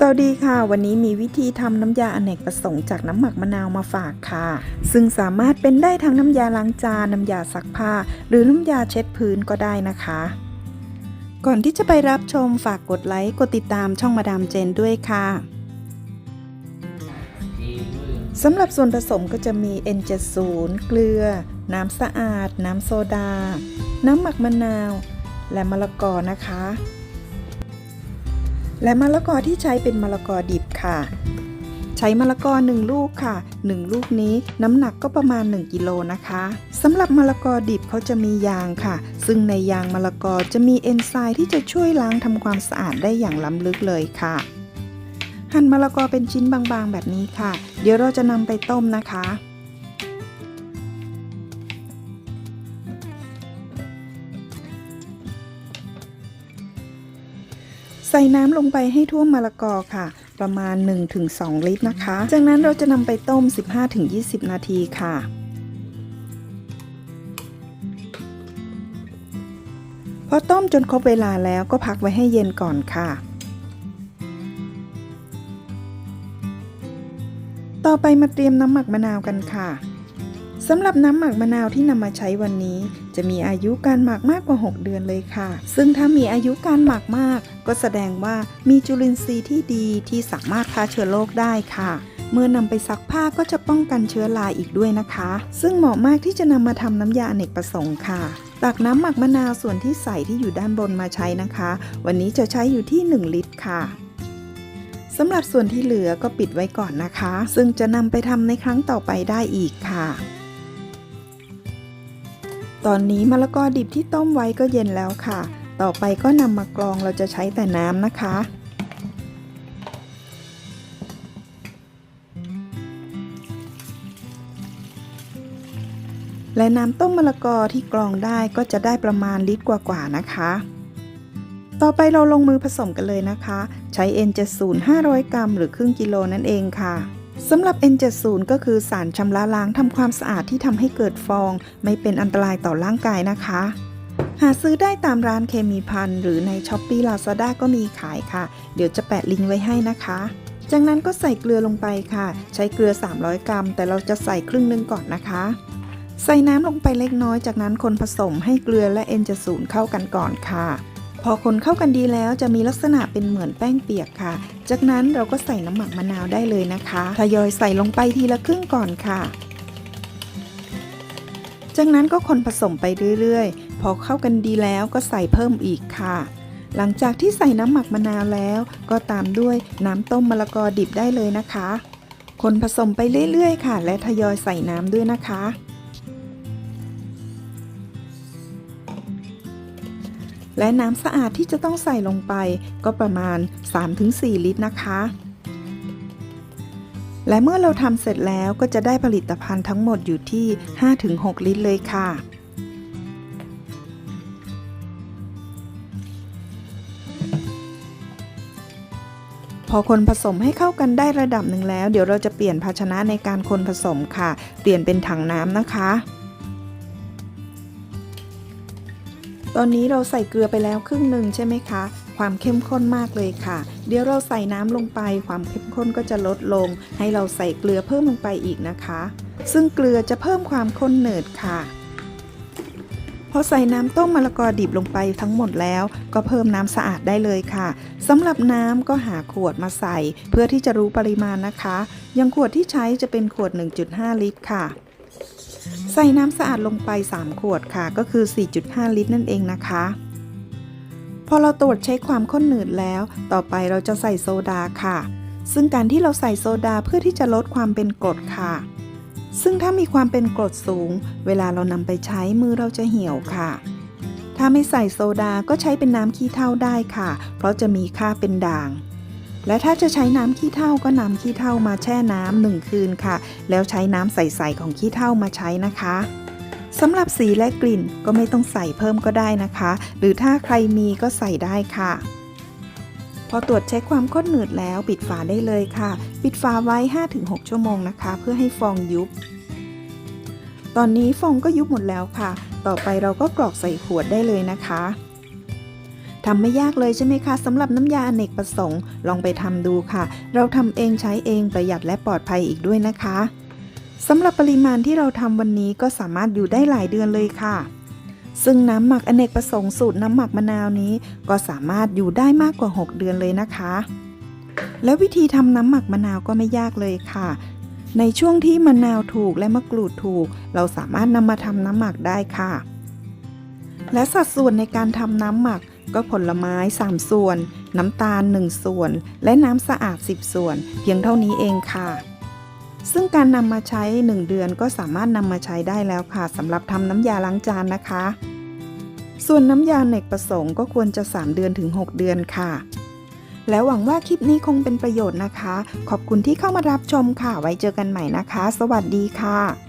สวัสดีค่ะ วันนี้มีวิธีทำน้ำยาอเนกประสงค์จากน้ำหมักมะนาวมาฝากค่ะ ซึ่งสามารถเป็นได้ทั้งน้ำยาล้างจาน น้ำยาซักผ้า หรือน้ำยาเช็ดพื้นก็ได้นะคะ ก่อนที่จะไปรับชมฝากกดไลค์ กดติดตามช่องมาดามเจนด้วยค่ะสำหรับส่วนผสมก็จะมี N70 เกลือ น้ำสะอาด น้ำโซดา น้ำหมักมะนาว และมะละกอนะคะ และมะละกอที่ใช้เป็นมะละกอดิบค่ะ ใช้มะละกอ1ลูกค่ะ 1 ลูกนี้น้ำหนักก็ประมาณ 1กิโลนะคะสำหรับมะละกอดิบเขาจะมียางค่ะ ซึ่งในยางมะละกอจะมีเอนไซม์ที่จะช่วยล้างทำความสะอาดได้อย่างล้ำลึกเลยค่ะ หั่นมะละกอเป็นชิ้นบางๆแบบนี้ค่ะ เดี๋ยวเราจะนำไปต้มนะคะ ส่น้ำลงไปให้ท่วมมะละกอค่ะ ประมาณ 1-2 ลิตรนะคะ จากนั้นเราจะนำไปต้ม 15-20 นาทีค่ะพอต้มจนครบเวลาแล้วก็พักไว้ให้เย็นก่อนค่ะ ต่อไปมาเตรียมน้ำหมักมะนาวกันค่ะ สำหรับน้ำหมักมะนาวที่นำมาใช้วันนี้ จะมีอายุการหมักมากกว่า 6 เดือนเลยค่ะ ซึ่งถ้ามีอายุการหมักมาก ก็แสดงว่ามีจุลินทรีย์ที่ดีที่สามารถฆ่าเชื้อโรคได้ค่ะ เมื่อนำไปซักผ้าก็จะป้องกันเชื้อราอีกด้วยนะคะ ซึ่งเหมาะมากที่จะนำมาทำน้ำยาอเนกประสงค์ค่ะ ตักน้ำหมักมะนาวส่วนที่ใส่ที่อยู่ด้านบนมาใช้นะคะ วันนี้จะใช้อยู่ที่ 1 ลิตรค่ะสำหรับส่วนที่เหลือก็ปิดไว้ก่อนนะคะ ซึ่งจะนำไปทำในครั้งต่อไปได้อีกค่ะ ตอนนี้มะละกอดิบที่ต้มไว้ก็เย็นแล้วค่ะ ต่อไปก็นำมากรองเราจะใช้แต่น้ำนะคะ และน้ำต้มมะละกอที่กรองได้ก็จะได้ประมาณลิตรกว่าๆนะคะต่อไปเราลงมือผสมกันเลยนะคะ ใช้ N70 500 กรัม หรือครึ่งกิโลนั่นเองค่ะ สำหรับ N70 ก็คือสารชำระล้างทำความสะอาดที่ทำให้เกิดฟอง ไม่เป็นอันตรายต่อร่างกายนะคะ หาซื้อได้ตามร้านเคมีพันหรือใน s h อ p e e Lazada ก็มีขายค่ะ เดี๋ยวจะแปะลิงก์ไว้ให้นะคะ จากนั้นก็ใส่เกลือลงไปค่ะ ใช้เกลือ 300 กรัม แต่เราจะใส่ครึ่งนึงก่อนนะคะ ใส่น้ำลงไปเล็กน้อย จากนั้นคนผสมให้เกลือและ N70 เข้ากันก่อนค่ะ พอคนเข้ากันดีแล้วจะมีลักษณะเป็นเหมือนแป้งเปียกค่ะ จากนั้นเราก็ใส่น้ำหมักมะนาวได้เลยนะคะทยอยใส่ลงไปทีละครึ่งก่อนค่ะ จากนั้นก็คนผสมไปเรื่อยๆ พอเข้ากันดีแล้วก็ใส่เพิ่มอีกค่ะ หลังจากที่ใส่น้ำหมักมะนาวแล้ว ก็ตามด้วยน้ำต้มมะละกอดิบได้เลยนะคะ คนผสมไปเรื่อยๆ ค่ะ และทยอยใส่น้ำด้วยนะคะ และน้ำสะอาดที่จะต้องใส่ลงไปก็ประมาณ 3-4 ลิตรนะคะ และเมื่อเราทำเสร็จแล้วก็จะได้ผลิตภัณฑ์ทั้งหมดอยู่ที่ 5-6 ลิตรเลยค่ะพอคนผสมให้เข้ากันได้ระดับหนึ่งแล้ว เดี๋ยวเราจะเปลี่ยนภาชนะในการคนผสมค่ะ เปลี่ยนเป็นถังน้ำนะคะ ตอนนี้เราใส่เกลือไปแล้วครึ่งหนึ่งใช่ไหมคะ ความเข้มข้นมากเลยค่ะ เดี๋ยวเราใส่น้ำลงไป ความเข้มข้นก็จะลดลง ให้เราใส่เกลือเพิ่มลงไปอีกนะคะ ซึ่งเกลือจะเพิ่มความข้นเหนืดค่ะพอใส่น้ำต้มมะละกอดิบลงไปทั้งหมดแล้ว ก็เพิ่มน้ำสะอาดได้เลยค่ะสำหรับน้ำก็หาขวดมาใส่ เพื่อที่จะรู้ปริมาณนะคะ ยังขวดที่ใช้จะเป็นขวด 1.5 ลิตรค่ะ ใส่น้ำสะอาดลงไป 3 ขวดค่ะ ก็คือ 4.5 ลิตรนั่นเองนะคะ พอเราตรวจเช็คความข้นหนืดแล้ว ต่อไปเราจะใส่โซดาค่ะ ซึ่งการที่เราใส่โซดาเพื่อที่จะลดความเป็นกรดค่ะ ซึ่งถ้ามีความเป็นกรดสูง เวลาเรานำไปใช้มือเราจะเหี่ยวค่ะ ถ้าไม่ใส่โซดาก็ใช้เป็นน้ำขี้เถ้าได้ค่ะ เพราะจะมีค่าเป็นด่าง และถ้าจะใช้น้ำขี้เถ้าก็นำขี้เถ้ามาแช่น้ำหนึ่งคืนค่ะ แล้วใช้น้ำใสๆของขี้เถ้ามาใช้นะคะสำหรับสีและกลิ่นก็ไม่ต้องใส่เพิ่มก็ได้นะคะ หรือถ้าใครมีก็ใส่ได้ค่ะ พอตรวจเช็คความข้นหนืดแล้วปิดฝาได้เลยค่ะ ปิดฝาไว้ 5-6 ชั่วโมงนะคะ เพื่อให้ฟองยุบ ตอนนี้ฟองก็ยุบหมดแล้วค่ะ ต่อไปเราก็กรอกใส่ขวดได้เลยนะคะ ทำไม่ยากเลยใช่ไหมคะสำหรับน้ำยาอเนกประสงค์ลองไปทำดูค่ะ เราทำเองใช้เองประหยัดและปลอดภัยอีกด้วยนะคะสำหรับปริมาณที่เราทำวันนี้ก็สามารถอยู่ได้หลายเดือนเลยค่ะ ซึ่งน้ำหมักอเนกประสงค์สูตรน้ำหมักมะนาวนี้ ก็สามารถอยู่ได้มากกว่า 6 เดือนเลยนะคะ แล้ววิธีทำน้ำหมักมะนาวก็ไม่ยากเลยค่ะ ในช่วงที่มะนาวถูกและมะกรูดถูก เราสามารถนำมาทำน้ำหมักได้ค่ะ และสัดส่วนในการทำน้ำหมัก ก็ผลไม้ 3 ส่วน น้ำตาล 1 ส่วน และน้ำสะอาด 10 ส่วน เพียงเท่านี้เองค่ะ ซึ่งการนำมาใช้ 1 เดือนก็สามารถนำมาใช้ได้แล้วค่ะสำหรับทำน้ำยาล้างจานนะคะ ส่วนน้ำยาเนกประสงค์ก็ควรจะ 3 เดือนถึง 6 เดือนค่ะ แล้วหวังว่าคลิปนี้คงเป็นประโยชน์นะคะ ขอบคุณที่เข้ามารับชมค่ะ ไว้เจอกันใหม่นะคะ สวัสดีค่ะ